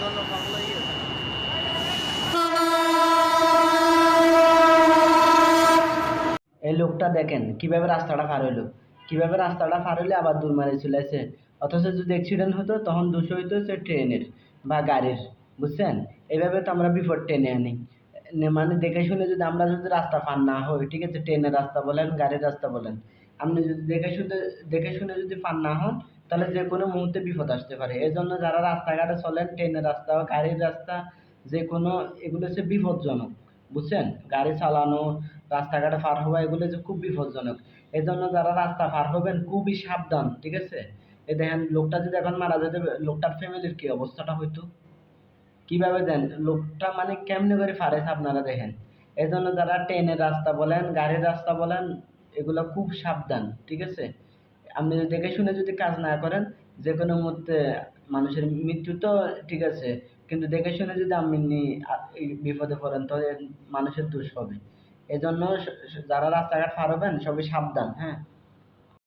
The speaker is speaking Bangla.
জন্য হয়ে এই লোকটা দেখেন, কীভাবে রাস্তাটা পার হইল। কীভাবে রাস্তাটা পার হইলে আবার দূর মারে চলে আসে অথচ যদি অ্যাক্সিডেন্ট হতো, তখন দোষ হইতো সে ট্রেনের বা গাড়ির, বুঝছেন? এইভাবে তো আমরা বিপদ টেনে আনি। মানে দেখে শুনে যদি আমরা যদি রাস্তা পার না হই, ঠিক আছে, ট্রেনের রাস্তা বলেন, গাড়ির রাস্তা বলেন, আপনি যদি দেখে শুনে দেখে শুনে যদি পার না হন তাহলে যে কোনো মুহূর্তে বিপদ আসতে পারে। এই জন্য যারা রাস্তাঘাটে চলেন, ট্রেনের রাস্তা বা গাড়ির রাস্তা, যে কোনো, এগুলো হচ্ছে বিপজ্জনক, বুঝছেন? গাড়ি চালানো, রাস্তাঘাটে পার হওয়া, এগুলো যে খুব বিপজ্জনক। এই জন্য যারা রাস্তা পার হবেন, খুবই সাবধান, ঠিক আছে? এই দেখেন, লোকটা যদি এখন মারা যেতে লোকটার ফ্যামিলির কি অবস্থাটা হইতো? কীভাবে দেন? লোকটা মানে কেমনে করে ফারেছে আপনারা দেখেন। এই জন্য যারা ট্রেনের রাস্তা বলেন, গাড়ির রাস্তা বলেন, এগুলো খুব সাবধান, ঠিক আছে? আপনি যদি দেখে শুনে যদি কাজ না করেন, যে কোনো মুহূর্তে মানুষের মৃত্যু তো ঠিক আছে, কিন্তু দেখে শুনে যদি আপনি বিপদে পড়েন, তাহলে মানুষের দোষ হবে। এজন্য যারা রাস্তাঘাট পার হবেন, সবই সাবধান হ্যাঁ?